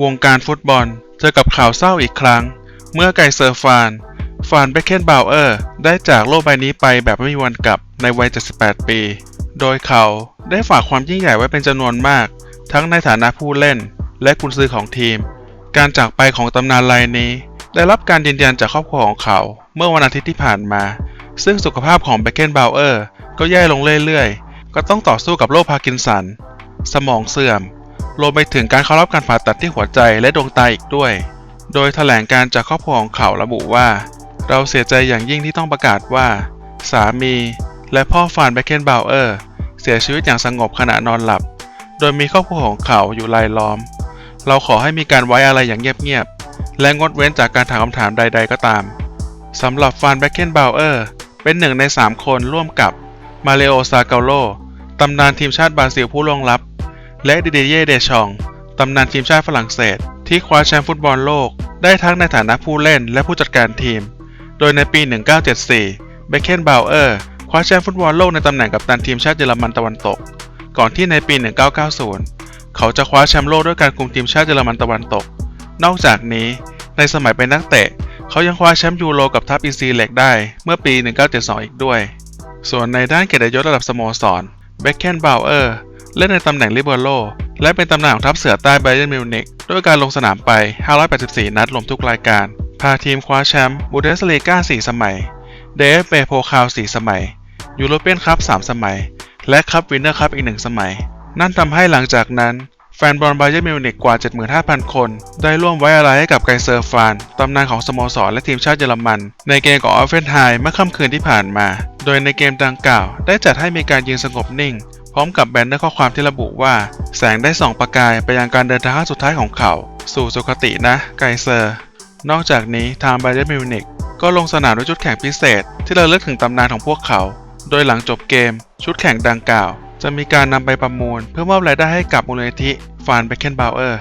วงการฟุตบอลเจอกับข่าวเศร้าอีกครั้ง เมื่อไกเซอร์ฟาน ฟานเบคเคนบาวเออร์ ได้จากโลกใบนี้ไปแบบไม่มีวันกลับในวัย 78 ปี โดยเขาได้ฝากความยิ่งใหญ่ไว้เป็นจำนวนมาก ทั้งในฐานะผู้เล่น และกุนซือของทีม การจากไปของตำนานรายนี้ ได้รับการยืนยันจากครอบครัวของเขา เมื่อวันอาทิตย์ที่ผ่านมา ซึ่งสุขภาพของเบคเคนบาวเออร์ก็แย่ลงเรื่อยๆ ก็ต้องต่อสู้กับโรคพาร์กินสัน สมองเสื่อม รวมไปถึงการเข้ารับการผ่าตัดที่หัวใจและดวงตาอีกด้วย โดยแถลงการจากครอบครัวของเขาระบุว่า เราเสียใจอย่างยิ่งที่ต้องประกาศว่า สามี และพ่อฟานแบคเคนบาวเออร์เสียชีวิตอย่างสงบขณะนอนหลับ โดยมีครอบครัวของเขาอยู่รายล้อม เราขอให้มีการไว้อะไรอย่างเงียบๆ และงดเว้นจากการถามคำถามใด ๆ ก็ตาม สำหรับฟานแบคเคนบาวเออร์เป็นหนึ่งใน 3 คนร่วมกับมาเลโอซาเกาโลตำนานทีมชาติบราซิลผู้ล่วงลับ และดิเดเย่เดชอง ตำนานทีมชาติฝรั่งเศส ที่คว้าแชมป์ฟุตบอลโลก ได้ทั้งในฐานะผู้เล่นและผู้จัดการทีม โดยในปี 1974 เบคเคนบาวเออร์คว้าแชมป์ฟุตบอลโลกในตำแหน่งกัปตันทีมชาติเยอรมันตะวันตก ก่อนที่ในปี 1990 เขาจะคว้าแชมป์โลกด้วยการคุมทีมชาติเยอรมันตะวันตก นอกจากนี้ ในสมัยเป็นนักเตะ เขายังคว้าแชมป์ยูโรกับทัพอีซีเล็กได้เมื่อปี 1972 อีกด้วย ส่วนในด้านเกียรติยศระดับสโมสร เบคเคนบาวเออร์ เล่นในตำแหน่งลิเบอโรและเป็นตำแหน่งของทัพเสือใต้ไบเ e นมิวนิกด้วยการลงสนามไป 584 นัดรวมทุกรายการ พาทีมคว้าแชมป์บูเดสลีกา4 สมัย เดฟเปโพคาว4สมัย ยูโรเปียนคัพ3สมัย และคัพวินเนอร์คัพอีก 1 สมัย นั่นทำให้หลังจากนั้นแฟนบอลไบเ e นมิวนิกกว่า 75,000 คน ได้ร่วมไว้อาลัยให้กับไกเซอร์ฟาน ตำนานของสโมสรและทีมชาติเยอรมัน ในเกมของออฟเฟนไฮเมื่อค่ำคืนที่ผ่านมา โดยในเกมดังกล่าว ได้จัดให้มีการยืนสงบนิ่ง พร้อมกับแบนเนอร์ข้อความที่ระบุว่า แสงได้ส่องประกายไปยังการเดินทางสุดท้ายของเขา สู่สุคตินะไกเซอร์ นอกจากนี้ทางไบเ e นมิวนิกก็ลงสนามด้วยชุดแข่งพิเศษ ที่ระลึกถึงตำนานของพวกเขา โดยหลังจบเกม ชุดแข่งดังกล่าว จะมีการนำไปประมูล เพื่อมอบรายได้ให้กับมูลนิธิฟานเบเคนบาวเออร์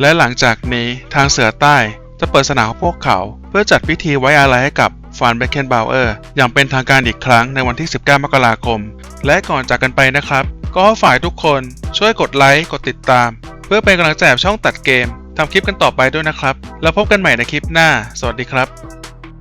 และหลังจากนี้ทางเสือใต้ จะเปิดสนามของพวกเขา เพื่อจัดพิธีไว้อาลัยให้กับฟานเบคเคนบาวเออร์อย่างเป็นทางการอีกครั้งในวันที่ 19 มกราคม และก่อนจากกันไปนะครับ ก็ฝ่ายทุกคนช่วยกดไลค์ กดติดตาม เพื่อเป็นกำลังใจช่องตัดเกมทำคลิปกันต่อไปด้วยนะครับ แล้วพบกันใหม่ในคลิปหน้า สวัสดีครับ